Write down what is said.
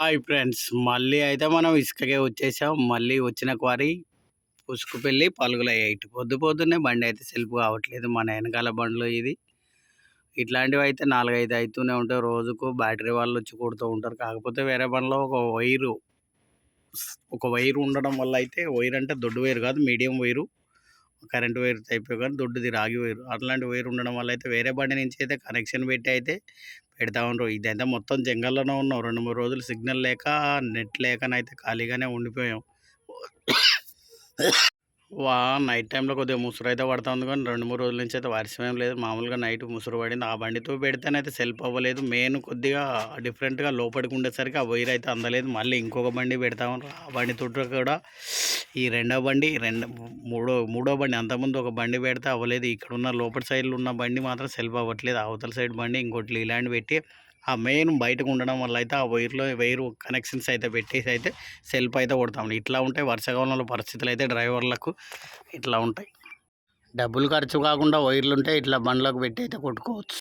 Hi friends. మళ్ళీ అయితే మనం ఇసుకకే వచ్చేసాం. మళ్ళీ వచ్చిన క్వారీ పుసుకుపెళ్ళి పలుగుల ఎయిట్ పొద్దు పొద్దున్నే బండి అయితే సెల్ఫ్ కావట్లేదు. మన వెనకాల బండ్లు ఇది. ఇట్లాంటివి అయితే నాలుగైదు అవుతూనే ఉంటాయి. రోజుకు బ్యాటరీ వాళ్ళు వచ్చి కొడుతూ ఉంటారు. కాకపోతే వేరే బండ్లో ఒక వైరు ఒక వైరు ఉండడం వల్ల అయితే వైర్ అంటే దొడ్డు వైరు కాదు medium wire current wire type కానీ దొడ్డుది రాగి వైరు. అట్లాంటి వైర్ ఉండడం వల్ల అయితే వేరే బండి నుంచి అయితే కనెక్షన్ పెట్టి అయితే పెడతా ఉండరు. ఇదైతే మొత్తం జంగల్లోనే ఉన్నాం. రెండు మూడు రోజులు సిగ్నల్ లేక నెట్ లేకనైతే ఖాళీగానే ఉండిపోయాం. వా నైట్ టైంలో కొద్దిగా ముసురు అయితే పడతా ఉంది కానీ రెండు మూడు రోజుల నుంచి అయితే వర్షం ఏం లేదు. మామూలుగా నైట్ ముసురు పడింది. ఆ బండితో పెడితేనైతే సెల్ఫ్ అవ్వలేదు. మెయిన్ కొద్దిగా డిఫరెంట్గా లోపలికి ఉండేసరికి ఆ వైర్ అయితే అందలేదు. మళ్ళీ ఇంకొక బండి పెడతాము ఆ బండి బండితో కూడా ఈ రెండో బండి రెండు మూడో మూడో బండి అంతకుముందు ఒక బండి పెడితే అవ్వలేదు. ఇక్కడ ఉన్న లోపల సైడ్లో ఉన్న బండి మాత్రం సెల్ఫ్ అవ్వట్లేదు. అవతల సైడ్ బండి ఇంకోటి లీలాండ్ పెట్టి ఆ మెయిన్ బయటకు ఉండడం వల్ల అయితే ఆ వైర్లో వైర్ కనెక్షన్స్ అయితే పెట్టేసి అయితే సెల్ఫ్ అయితే కొడతాం ఇట్లా ఉంటాయి వర్షాకాలంలో పరిస్థితులు అయితే డ్రైవర్లకు ఇట్లా ఉంటాయి. డబ్బులు ఖర్చు కాకుండా వైర్లు ఉంటే ఇట్లా బండ్లకు పెట్టి అయితే కొట్టుకోవచ్చు.